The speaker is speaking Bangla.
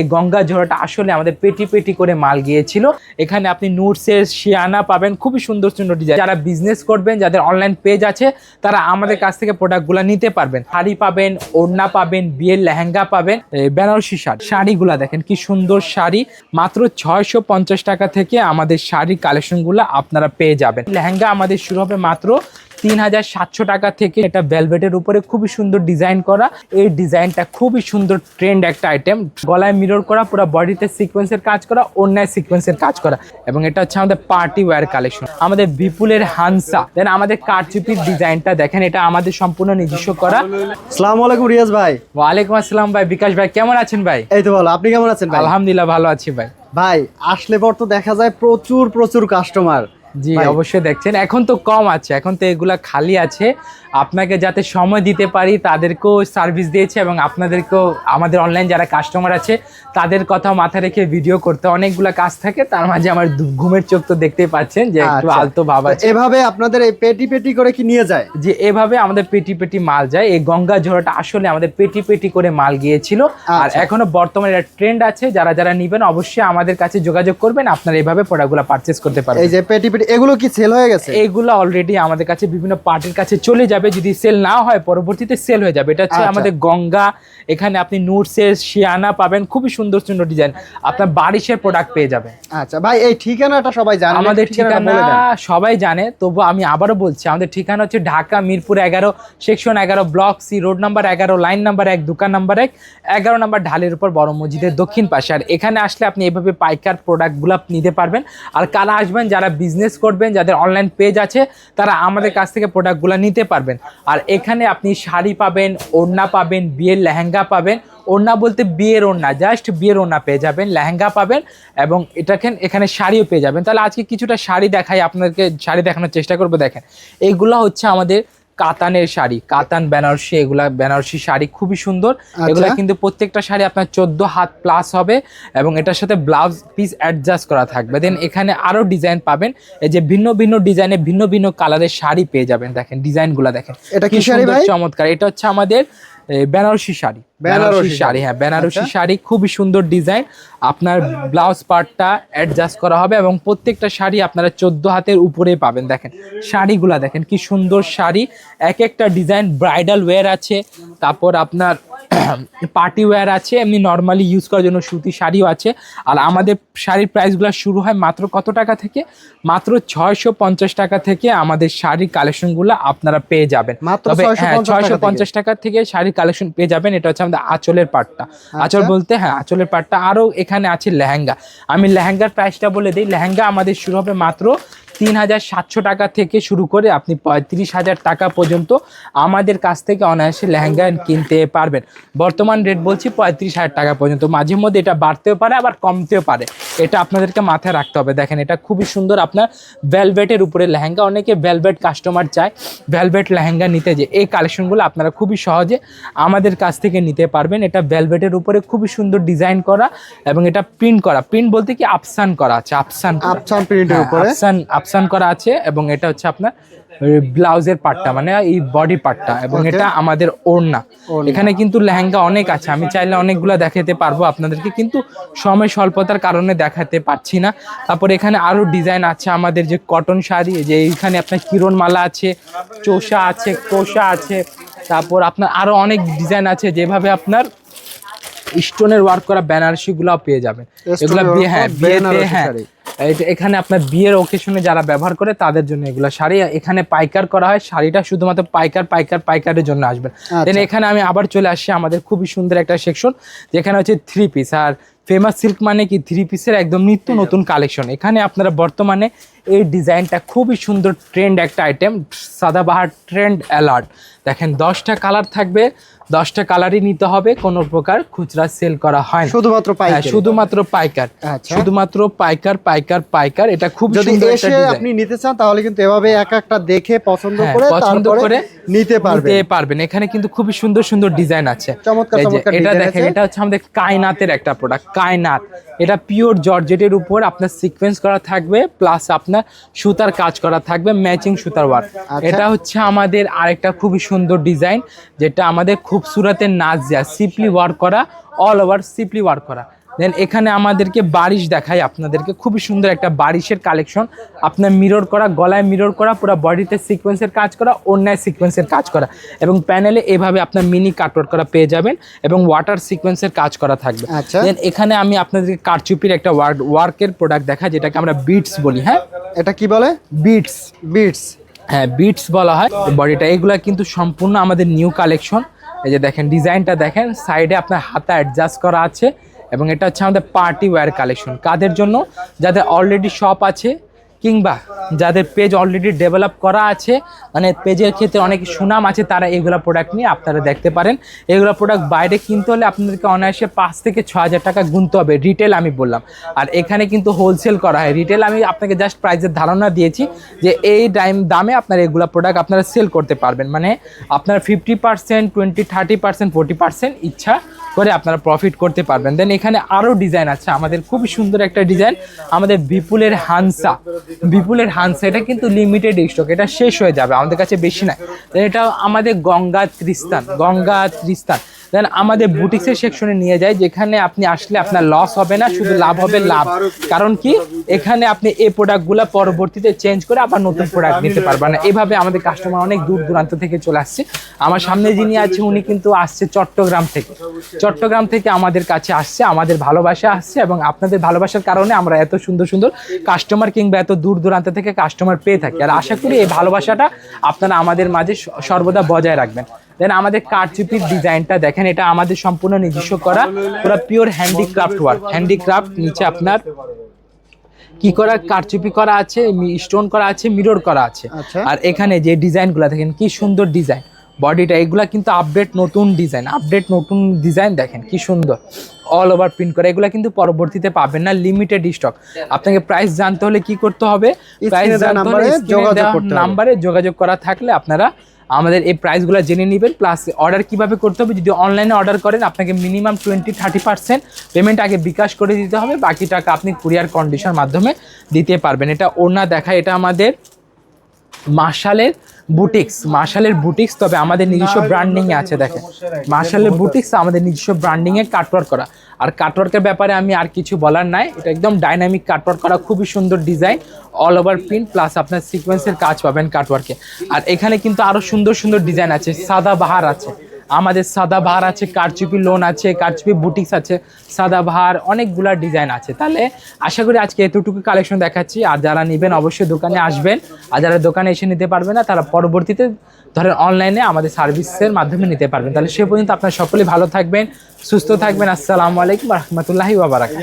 এই গঙ্গা ঝোড়াটা আসলে আমাদের পেটি পেটি করে মাল গিয়েছিল। এখানে আপনি নুটসের শিয়ানা পাবেন, খুবই সুন্দর সুন্দর ডিজাইন যারা বিজনেস করবেন, যাদের অনলাইন পেজ আছে, তারা আমাদের কাছ থেকে প্রোডাক্টগুলো নিতে পারবেন। শাড়ি পাবেন, ওড়না পাবেন, বিয়ের লেহেঙ্গা পাবেন বেনারসি শাড়ি। শাড়িগুলা দেখেন, কি সুন্দর শাড়ি। মাত্র ছয়শো পঞ্চাশ টাকা থেকে আমাদের শাড়ির কালেকশনগুলো আপনারা পেয়ে যাবেন। লেহেঙ্গা আমাদের শুরু হবে মাত্র তিন হাজার সাতশো টাকা থেকে এটা ভেলভেটের উপরে খুবই সুন্দর ডিজাইন করা। এই ডিজাইনটা খুবই সুন্দর ট্রেন্ড একটা আইটেম গলায় মিরর করা পুরো বডিতে সিকোয়েন্সের কাজ করা অন্যায় সিকোয়েন্সের কাজ করা। এবং এটা হচ্ছে আমাদের পার্টি ওয়্যার কালেকশন আমাদের বিপুলের হানসা দেন আমাদের কারচুপির ডিজাইনটা দেখেন এটা আমাদের সম্পূর্ণ নিজস্ব করা। সালাম আলাইকুম রিয়াজ ভাই। ওয়ালাইকুম আসসালাম ভাই বিকাশ ভাই কেমন আছেন ভাই? এই তো ভালো। আপনি কেমন আছেন ভাই? আলহামদুলিল্লাহ ভালো আছি ভাই। ভাই আসলে পর তো দেখা যায় প্রচুর প্রচুর কাস্টমার জি অবশ্যই দেখছেন। এখন তো কম আছে এখন তো এগুলা খালি আছে। আপনাকে যাতে সময় দিতে পারি তাদেরকেও সার্ভিস দিয়েছে এবং আপনাদেরকেও আমাদের অনলাইন যারা কাস্টমার আছে তাদের কথা মাথায় রেখে ভিডিও করতে অনেকগুলো কাজ থাকে তার মাঝে আমার ঘুমের চোখ তো দেখতেই পাচ্ছেন যে একটু আচ্ছা। আলতো ভাব আছে। এভাবে আপনাদের এই পেটি পেটি করে কি নিয়ে যায়? যে এভাবে আমাদের পেটি পেটি মাল যায়। এই গঙ্গা ঝোড়াটা আসলে আমাদের পেটি পেটি করে মাল গিয়েছিল। আর আচ্ছা। এখনও বর্তমানে একটা ট্রেন্ড আছে যারা যারা নিবেন অবশ্যই আমাদের কাছে যোগাযোগ করবেন আপনারা এভাবে প্রোডাক্টগুলো পারচেস করতে পারবেন। এই যে পেটি পেটি এগুলো কি সেল হয়ে গেছে? এগুলো অলরেডি আমাদের কাছে বিভিন্ন পার্টির কাছে চলে যাবে। যদি সেল না হয় পরবর্তীতে সেল হয়ে যাবে। এটা হচ্ছে আচ্ছা। আমাদের গঙ্গা এখানে আপনি নুটসের শিয়ানা পাবেন। খুবই সুন্দর সুন্দর ডিজাইন আপনার বারিশের প্রোডাক্ট পেয়ে যাবেন। আচ্ছা ভাই এই ঠিকানাটা সবাই জানে আমাদের ঠিকানা সবাই জানে তবু আমি আবারও বলছি আমাদের ঠিকানা হচ্ছে ঢাকা মিরপুর এগারো সেকশন এগারো ব্লক সি রোড নাম্বার এগারো লাইন নাম্বার এক দোকান নাম্বার এক এগারো নাম্বার ঢালের উপর বড় মসজিদের দক্ষিণ পাশে। আর এখানে আসলে আপনি এভাবে পাইকার প্রোডাক্টগুলো নিতে পারবেন। আর কারা আসবেন যারা বিজনেস করবেন যাদের অনলাইন পেজ আছে তারা আমাদের কাছ থেকে প্রোডাক্টগুলো নিতে পারবেন। আর এখানে আপনি শাড়ি পাবেন, ওড়না পাবেন, বিয়ের লেহেঙ্গা পাবেন। ওড়না বলতে বিয়ের ওড়না জাস্ট বিয়ের ওড়না পেয়ে যাবেন, লেহেঙ্গা পাবেন এবং এটাকে এখানে শাড়িও পেয়ে যাবেন। তাহলে আজকে কিছুটা শাড়ি দেখাই, আপনাদেরকে শাড়ি দেখানোর চেষ্টা করব, দেখেন। এইগুলো হচ্ছে আমাদের কাতানের শাড়ি কাতান বেনারসি এগুলা বেনারসি শাড়ি খুবই সুন্দর। এগুলা কিন্তু প্রত্যেকটা শাড়ি আপনার চোদ্দ হাত প্লাস হবে এবং এটার সাথে ব্লাউজ পিস অ্যাডজাস্ট করা থাকবে। দেন এখানে আরও ডিজাইন পাবেন। এই যে ভিন্ন ভিন্ন ডিজাইনে ভিন্ন ভিন্ন কালারের শাড়ি পেয়ে যাবেন। দেখেন ডিজাইনগুলো দেখেন। এটা কি কি শাড়ি চমৎকার। এটা হচ্ছে আমাদের বেনারসি শাড়ি। বেনারসি শাড়ি। হ্যাঁ বেনারসি আচ্ছা। শাড়ি খুবই সুন্দর ডিজাইন। আপনার ব্লাউজ পার্টটা অ্যাডজাস্ট করা হবে এবং প্রত্যেকটা শাড়ি আপনারা চোদ্দ হাতের উপরে পাবেন। দেখেন শাড়িগুলা দেখেন কি সুন্দর শাড়ি। এক একটা ডিজাইন ব্রাইডাল ওয়্যার আছে তারপর আপনার পার্টি ওয়্যার আছে এমনি নর্মালি ইউজ করার জন্য সুতি শাড়িও আছে। আর আমাদের শাড়ির প্রাইসগুলো শুরু হয় মাত্র কত টাকা থেকে? মাত্র ছয়শো পঞ্চাশ টাকা থেকে আমাদের শাড়ির কালেকশনগুলো আপনারা পেয়ে যাবেন। মাত্র তবে হ্যাঁ ছয়শো পঞ্চাশ টাকা থেকে। শাড়ির কালেকশন পেয়ে যাবেন। এটা হচ্ছে আমাদের আঁচলের পাটটা। আঁচল বলতে হ্যাঁ আঁচলের পাটটা আরও এখানে আছে লেহেঙ্গা। আমি লেহেঙ্গার প্রাইসটা বলে দিই। লেহেঙ্গা আমাদের শুরু হবে মাত্র তিন হাজার সাতশো টাকা থেকে শুরু করে আপনি পঁয়ত্রিশ হাজার টাকা পর্যন্ত আমাদের কাছ থেকে অনায়াসে লেহেঙ্গা কিনতে পারবেন। বর্তমান রেট বলছি পঁয়ত্রিশ হাজার টাকা পর্যন্ত। মাঝে মধ্যে এটা বাড়তেও পারে আবার কমতেও পারে। এটা আপনাদেরকে মাথায় রাখতে হবে। দেখেন এটা খুবই সুন্দর আপনার ভেলভেটের উপরে লেহেঙ্গা। অনেকে ভেলভেট কাস্টমার চায় ভেলভেট লেহেঙ্গা নিতে যে এই কালেকশনগুলো আপনারা খুবই সহজে আমাদের কাছ থেকে নিতে পারবেন। এটা ভেলভেটের উপরে খুবই সুন্দর ডিজাইন করা এবং এটা প্রিন্ট করা। প্রিন্ট বলতে কি আপসান করা আছে আপসান। আপসান প্রিন্টের হ্যাঁ, উপরে। আফসান আফসান করা আছে এবং এটা হচ্ছে আপনার ব্লাউজের পার্টটা মানে এই বডি পার্টটা এবং এটা আমাদের ওড়না। এখানে কিন্তু লেহেঙ্গা অনেক আছে আমি চাইলে অনেকগুলো দেখাতে পারব আপনাদেরকে কিন্তু সময় স্বল্পতার কারণে দেখাতে পারছি না। তারপর এখানে আরও ডিজাইন আছে আমাদের যে কটন শাড়ি যে এইখানে আপনার কিরণ মালা আছে চোষা আছে কোষা আছে তারপর আপনার আরও অনেক ডিজাইন আছে যেভাবে আপনার স্টোনের ওয়ার্ক করা বেনারসি গুলাও পেয়ে যাবেন। এগুলা বিয়ে হ্যাঁ বিয়েতে হ্যাঁ। এখানে আপনার বিয়ের ওকেশনে যারা ব্যবহার করে তাদের জন্য এগুলো শাড়ি। এখানে পাইকার করা হয় শাড়িটা শুধুমাত্র পাইকার পাইকার পাইকারের জন্য আসবেন দেন এখানে আমি আবার চলে আসছি আমাদের খুবই সুন্দর একটা সেকশন যেখানে হচ্ছে থ্রি পিস আর ফেমাস সিল্ক মানে কি? থ্রি পিসের একদম নিত্য নতুন কালেকশন এখানে আপনারা বর্তমানে এই ডিজাইনটা খুবই সুন্দর ট্রেন্ড একটা আইটেম সাদাবাহার ট্রেন্ড অ্যালার্ট দেখেন দশটা কালার থাকবে। দশটা কালারই নিতে হবে কোনো প্রকার খুচরা সেল করা হয় শুধুমাত্র হ্যাঁ, পাইকারি। শুধুমাত্র পাইকার। আচ্ছা। শুধুমাত্র পাইকার পাইকার পাইকার এটা খুব যদি এসে আপনি নিতে চান তাহলে কিন্তু এভাবে এক একটা দেখে পছন্দ হ্যাঁ, করে পছন্দ করে নিতে পারবে নিতে পারবেন। এখানে কিন্তু খুবই সুন্দর সুন্দর ডিজাইন আছে। চমৎকার চমৎকার এটা দেখেন এটা হচ্ছে আমাদের কায়নাতের একটা প্রোডাক্ট কায়নাত এটা পিওর জর্জেটের উপর আপনার সিকোয়েন্স করা থাকবে প্লাস আপনার সুতার কাজ করা থাকবে ম্যাচিং সুতার ওয়ার্ক আচ্ছা। এটা হচ্ছে আমাদের আরেকটা খুবই সুন্দর ডিজাইন যেটা আমাদের খুবসুরতের নাচ দেয়া সিপলি ওয়ার্ক করা অল ওভার সিপলি ওয়ার্ক করা। দেন এখানে আমাদেরকে বারিশ দেখায় আপনাদেরকে। খুবই সুন্দর একটা বারিশের কালেকশন আপনার মিরর করা গলায় মিরর করা পুরো বডিতে সিকোয়েন্সের কাজ করা অন্যায় সিকোয়েন্সের কাজ করা। এবং প্যানেলে এভাবে আপনার মিনি কাটওয়ার্ক করা পেয়ে যাবেন এবং ওয়াটার সিকোয়েন্সের কাজ করা থাকবে। আচ্ছা। দেন এখানে আমি আপনাদেরকে কারচুপির একটা ওয়ার্ক ওয়ার্কের প্রোডাক্ট দেখা যেটাকে আমরা বিটস বলি হ্যাঁ? এটা কি বলে? বিটস বিটস হ্যাঁ বিটস বলা হয়। বডিটা এগুলা কিন্তু সম্পূর্ণ আমাদের নিউ কালেকশন এই যে দেখেন, ডিজাইনটা দেখেন, সাইডে আপনার হাতা অ্যাডজাস্ট করা আছে এবং এটা হচ্ছে আমাদের পার্টি ওয়্যার কালেকশন কাদের জন্য? যাদের অলরেডি শপ আছে কিংবা যাদের পেজ অলরেডি ডেভেলপ করা আছে মানে পেজের ক্ষেত্রে অনেক সুনাম আছে, তারা এগুলো প্রোডাক্ট নিয়ে আপনারা দেখতে পারেন। এগুলো প্রোডাক্ট বাইরে কিনতে হলে আপনাদেরকে অনায়াসে পাঁচ থেকে ছ হাজার টাকা গুনতে হবে রিটেল আমি বললাম। আর এখানে কিন্তু হোলসেল করা হয়। রিটেল আমি আপনাকে জাস্ট প্রাইসের ধারণা দিয়েছি যে এই টাইম দামে আপনারা এগুলো প্রোডাক্ট আপনারা সেল করতে পারবেন। মানে আপনার fifty percent twenty thirty percent forty percent ইচ্ছা করে আপনারা প্রফিট করতে পারবেন। দেন এখানে আরও ডিজাইন আছে, আমাদের খুবই সুন্দর একটা ডিজাইন আমাদের বিপুলের হানসা বিপুলের হানসা এটা কিন্তু লিমিটেড স্টক এটা শেষ হয়ে যাবে, আমাদের কাছে বেশি নাই। এটা আমাদের গঙ্গা ত্রিস্তান গঙ্গা ত্রিস্তান দেন আমাদের বুটিক্সের সেকশনে নিয়ে যায়, যেখানে আপনি আসলে আপনার লস হবে না, শুধু লাভ হবে লাভ। কারণ কি? এখানে আপনি এই প্রোডাক্টগুলো পরবর্তীতে চেঞ্জ করে আবার নতুন প্রোডাক্ট নিতে পারবেন না। এভাবে আমাদের কাস্টমার অনেক দূর দূরান্ত থেকে চলে আসছে। আমার সামনে যিনি আছে, উনি কিন্তু আসছে চট্টগ্রাম থেকে। চট্টগ্রাম থেকে আমাদের কাছে আসছে, আমাদের ভালোবাসা আসছে এবং আপনাদের ভালোবাসার কারণে আমরা এত সুন্দর সুন্দর কাস্টমার কিংবা এত দূর দূরান্ত থেকে কাস্টমার পেয়ে থাকি। আর আশা করি এই ভালোবাসাটা আপনারা আমাদের মাঝে সর্বদা বজায় রাখবেন। দেন আমাদের কারচুপির ডিজাইনটা দেখেন এটা আমাদের সম্পূর্ণ নিজস্ব করা পুরো পিওর হ্যান্ডিক্রাফট ওয়ার্ক হ্যান্ডিক্রাফট নিচে আপনার কি করা কারচুপি করা আছে স্টোন করা আছে মিরর করা আছে। আচ্ছা। আর এখানে যে ডিজাইনগুলো দেখেন কি সুন্দর ডিজাইন বডিটা এগুলা কিন্তু আপডেট নতুন ডিজাইন আপডেট নতুন ডিজাইন দেখেন কি সুন্দর। অল ওভার প্রিন্ট করা এগুলা কিন্তু পরবর্তীতে পাবেন না লিমিটেড স্টক আপনাকে প্রাইস জানতে হলে কি করতে হবে? প্রাইস জানতে হলে যোগাযোগ করতে হবে। নাম্বারে যোগাযোগ করা থাকলে আপনারা আমাদের এই প্রাইসগুলো জেনে নেবেন প্লাস অর্ডার কীভাবে করতে হবে, যদি অনলাইনে অর্ডার করেন, আপনাকে minimum twenty thirty percent payment আগে বিকাশ করে দিতে হবে, বাকি টাকা আপনি কুরিয়ার কন্ডিশন মাধ্যমে দিতে পারবেন। এটা ওনা দেখা এটা আমাদের মার্শালের বুটিক্স মার্শালের বুটিক্স তবে আমাদের নিজস্ব ব্র্যান্ডিংয়ে আছে দেখেন। মার্শালের বুটিক্স আমাদের নিজস্ব ব্র্যান্ডিংয়ে এ কাটওয়ার্ক করা। আর কাটওয়ার্কের ব্যাপারে আমি আর কিছু বলার নাই। এটা একদম ডাইনামিক কাটওয়ার্ক করা খুবই সুন্দর design all over print plus আপনার সিকোয়েন্সের কাজ পাবেন কাটওয়ার্কে আর এখানে কিন্তু আরও সুন্দর সুন্দর ডিজাইন আছে সাদা বাহার আছে। আমাদের সাদা বাহার আছে, কারচুপি লোন আছে, কারচুপি বুটিক্স আছে, সাদা বাহার অনেকগুলা ডিজাইন আছে। তাহলে আশা করি আজকে এতটুকু কালেকশন দেখাচ্ছি। আর যারা নেবেন অবশ্যই দোকানে আসবেন। আর যারা দোকানে এসে নিতে পারবে না, তারা পরবর্তীতে ধরেন অনলাইনে আমাদের সার্ভিসের মাধ্যমে নিতে পারবেন। তাহলে সে পর্যন্ত আপনারা সকলে ভালো থাকবেন, সুস্থ থাকবেন। আসসালামু আলাইকুম রহমতুল্লাহি বাবারাকাত